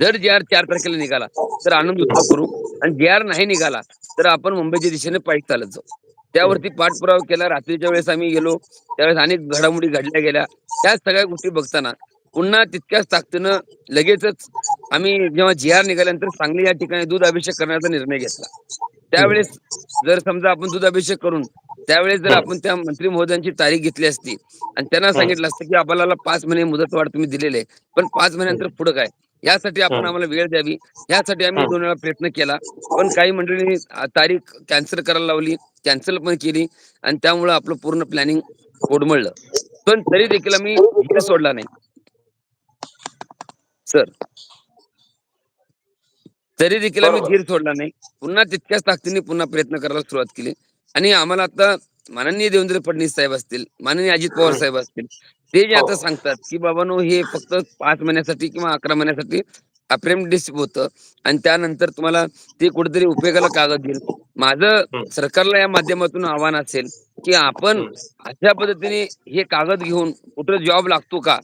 जर जे आर चार तारखेला निघाला तर आनंद उत्सव करू. आणि जे आर नाही निघाला तर आपण मुंबईच्या दिशेने पायी चालत जाऊ. त्यावरती पाठपुरावा केला. रात्रीच्या वेळेस आम्ही गेलो. त्यावेळेस अनेक घडामोडी घडल्या गेल्या. त्या सगळ्या गोष्टी बघताना पुन्हा तितक्याच ताकदीनं लगेचच आम्ही जेव्हा जी आर निघाल्यानंतर सांगली या ठिकाणी दूध अभिषेक करण्याचा निर्णय घेतला. त्यावेळेस जर समजा आपण दूध अभिषेक करून त्यावेळेस जर आपण त्या मंत्री महोदयांची तारीख घेतली असती आणि त्यांना सांगितलं असतं की आपल्याला पाच महिने मुदतवाढ तुम्ही दिलेले आहे, पण पाच महिन्यानंतर पुढे काय? यासाठी आपण. आम्हाला वेळ द्यावी. यासाठी आम्ही. दोन वेळा प्रयत्न केला. पण काही मंडळींनी तारीख कॅन्सल करायला लावली कॅन्सल पण केली आणि त्यामुळं आपलं पूर्ण प्लॅनिंग कोडमळलं पण तरी देखील आम्ही सोडला नाही. सर. तरी देखील आम्ही. धीर सोडला नाही. पुन्हा तितक्याच ताकदीने पुन्हा प्रयत्न करायला सुरुवात केली. आणि आम्हाला आता माननीय देवेंद्र फडणवीस साहेब असतील माननीय अजित पवार. साहेब असतील ते जे हो. आता सांगतात की बाबानो हे फक्त पाच महिन्यासाठी किंवा अकरा महिन्यासाठी अप्रेंटिस होतं आणि त्यानंतर तुम्हाला ते कुठेतरी उपयोगाला कागद देईल माझं. सरकारला या माध्यमातून आव्हान असेल की आपण. अशा पद्धतीने हे कागद घेऊन कुठं जॉब लागतो का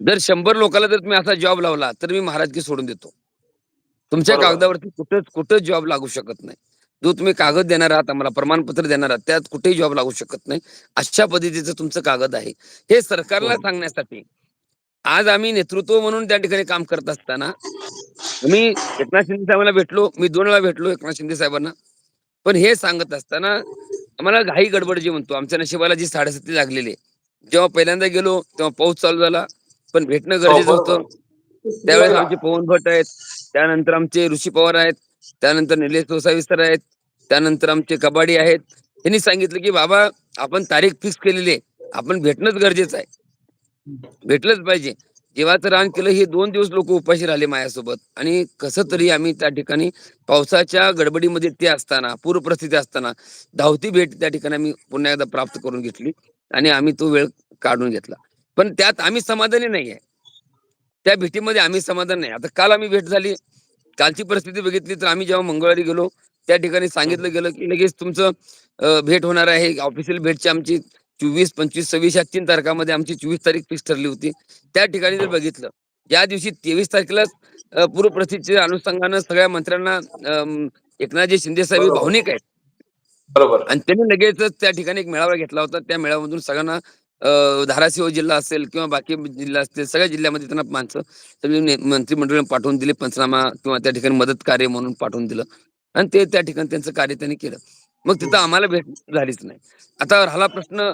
जर शंभर लोकांना जर तुम्ही असा जॉब लावला तर मी महाराजकी सोडून देतो तुमच्या. कागदावरती कुठंच कुठंच जॉब लागू शकत नाही जो तुम्ही कागद देणार आहात आम्हाला प्रमाणपत्र देणार आहात त्यात कुठेही जॉब लागू शकत नाही. अशा पद्धतीचं तुमचं कागद आहे. हे सरकारला. सांगण्यासाठी आज आम्ही नेतृत्व म्हणून त्या ठिकाणी काम करत असताना मी एकनाथ शिंदे साहेबांना भेटलो मी दोन वेळा भेटलो एकनाथ शिंदे साहेबांना. पण हे सांगत असताना आम्हाला घाई गडबड जी म्हणतो आमच्या नशिबाला जी साडेसाती लागलेली आहे. जेव्हा पहिल्यांदा गेलो तेव्हा पाऊस चालू झाला पण भेटणं गरजेचं हो, होतं. त्यावेळेस आमचे पवन भट आहेत त्यानंतर आमचे ऋषी पवार आहेत. त्यानंतर निलेश सविस्तर आहेत. त्यानंतर आमचे कबाडी आहेत. त्यांनी सांगितलं की बाबा आपण तारीख फिक्स केलेली आहे. आपण भेटणंच गरजेचं आहे. भेटलंच पाहिजे. जेव्हाचं रान केलं हे दोन दिवस लोक उपाशी राहिले माझ्यासोबत. आणि कसं तरी आम्ही त्या ठिकाणी पावसाच्या गडबडीमध्ये ते असताना पूरपरिस्थिती असताना धावती भेट त्या ठिकाणी आम्ही पुन्हा एकदा प्राप्त करून घेतली आणि आम्ही तो वेळ काढून घेतला. पण त्यात आम्ही समाधानी नाही आहे त्या भेटीमध्ये आम्ही समाधान नाही. आता काल आम्ही भेट झाली. कालची परिस्थिती बघितली तर आम्ही जेव्हा मंगळवारी गेलो त्या ठिकाणी सांगितलं गेलं की लगेच तुमचं भेट होणार आहे. ऑफिशियल भेटची आमची चोवीस पंचवीस सव्वीस या तीन तारखामध्ये आमची चोवीस तारीख फिक्स ठरली होती. त्या ठिकाणी जर बघितलं या दिवशी तेवीस तारखेला पूर्व परिस्थितीच्या अनुषंगानं सगळ्या मंत्र्यांना एकनाथजी शिंदे साहेब. भावनिक आहेत. बरोबर. आणि त्यांनी लगेचच त्या ठिकाणी एक मेळावा घेतला होता. त्या मेळाव्यामधून सगळ्यांना धाराशिव जिल्हा असेल किंवा बाकी जिल्हा असतील सगळ्या जिल्ह्यामध्ये त्यांना माणसं सगळी मंत्रिमंडळ पाठवून दिले पंचनामा किंवा त्या ठिकाणी मदत कार्य म्हणून पाठवून दिलं. आणि ते त्या ठिकाणी त्यांचं कार्य त्यांनी केलं. मग तिथं आम्हाला भेट झालीच नाही. आता राहिला प्रश्न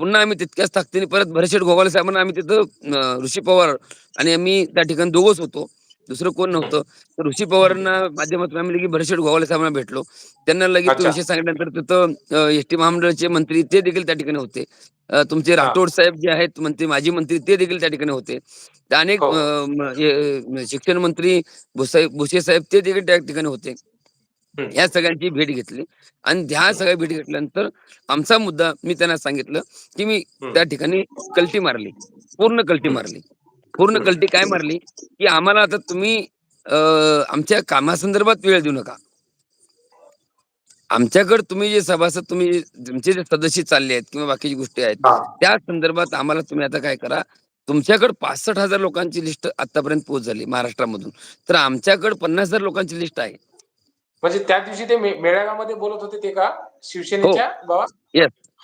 पुन्हा आम्ही तितक्याच ताकदीने परत भरशेठ गोवाले साहेबांना आम्ही तिथं ऋषी पवार आणि आम्ही त्या ठिकाणी दोघंच होतो. दुसरं कोण नव्हतं. तर ऋषी पवारांना माध्यमातून आम्ही लगेच भरशेठ गोवाले साहेबांना भेटलो. त्यांना लगेच तो. विषय सांगितल्यानंतर तिथं एस टी महामंडळाचे मंत्री ते देखील त्या ठिकाणी होते. तुमचे राठोड साहेब जे आहेत मंत्री माजी मंत्री ते देखील त्या ठिकाणी होते. अनेक हो. शिक्षण मंत्री भुसे साहेब ते देखील त्या ठिकाणी होते. या सगळ्यांची भेट घेतली. आणि ह्या सगळ्या भेट घेतल्यानंतर आमचा मुद्दा मी त्यांना सांगितलं की मी. त्या ठिकाणी कल्टी मारली. पूर्ण कल्टी मारली. पूर्ण कल्टी काय मारली? की आम्हाला आता तुम्ही आमच्या कामासंदर्भात वेळ देऊ नका. आमच्याकडे तुम्ही जे सभासद तुम्ही तुमचे जे सदस्य चालले आहेत किंवा बाकीची गोष्टी आहेत. त्या संदर्भात आम्हाला तुम्ही आता काय करा? तुमच्याकडे पासष्ट हजार लोकांची लिस्ट आतापर्यंत पोहोच झाली महाराष्ट्रामधून. तर आमच्याकडे पन्नास हजार लोकांची लिस्ट आहे. म्हणजे त्या दिवशी ते मेळाव्यामध्ये बोलत होते ते का? शिवसेनेच्या.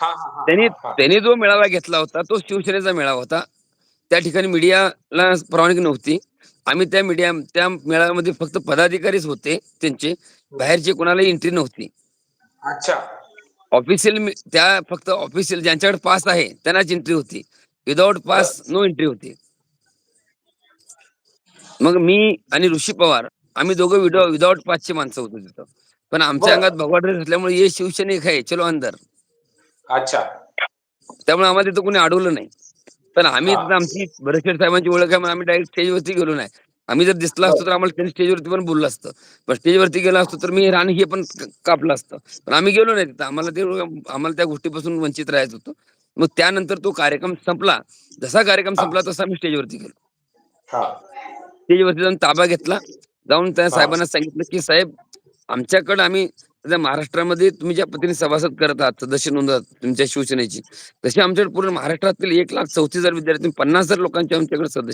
हा. त्यांनी. त्यांनी जो मेळावा घेतला होता तो शिवसेनेचा मेळावा होता. त्या ठिकाणी मीडियाला परवानगी नव्हती. आम्ही त्या मीडिया त्या मेळाव्यामध्ये फक्त पदाधिकारीच होते त्यांचे. बाहेरचे कोणालाही एंट्री नव्हती. अच्छा. ऑफिशियल त्या फक्त ऑफिशियल ज्यांच्याकडे पास आहे त्यांनाच एंट्री होती. विदाउट पास नो एंट्री होती. मग मी आणि ऋषी पवार आम्ही दोघं विदाउट विदाउट पासची माणसं होतो तिथं. पण आमच्या. अंगात भगवा ड्रेस असल्यामुळे ये शिवसैनिक आहे चलो अंदर. अच्छा. त्यामुळे आम्हाला तिथं कोणी अडवलं नाही. पण आम्ही आमची भरतशेठ साहेबांची ओळख आहे म्हणून आम्ही डायरेक्ट स्टेजवरती गेलो नाही. आम्ही जर दिसला असतो तर आम्हाला त्यांनी स्टेजवरती पण बोललं असतं. पण स्टेजवरती गेलो असतो तर मी रान हे पण कापलं असतं. पण आम्ही गेलो नाही तिथं. आम्हाला ते आम्हाला त्या गोष्टीपासून वंचित राहायचं होतं. मग त्यानंतर तो कार्यक्रम संपला. जसा कार्यक्रम संपला तसा आम्ही स्टेजवरती गेलो. स्टेजवरती जाऊन ताबा घेतला. जाऊन त्या साहेबांना सांगितलं की साहेब आमच्याकडे आम्ही सध्या महाराष्ट्रामध्ये तुम्ही ज्या पद्धतीने सभासद करत आहात सदस्य नोंदवत तुमच्या शिवसेनेची तशी आमच्याकडे पूर्ण महाराष्ट्रातील एक लाख चौतीस हजार विद्यार्थी पन्नास हजार लोकांचे आमच्याकडे सदस्य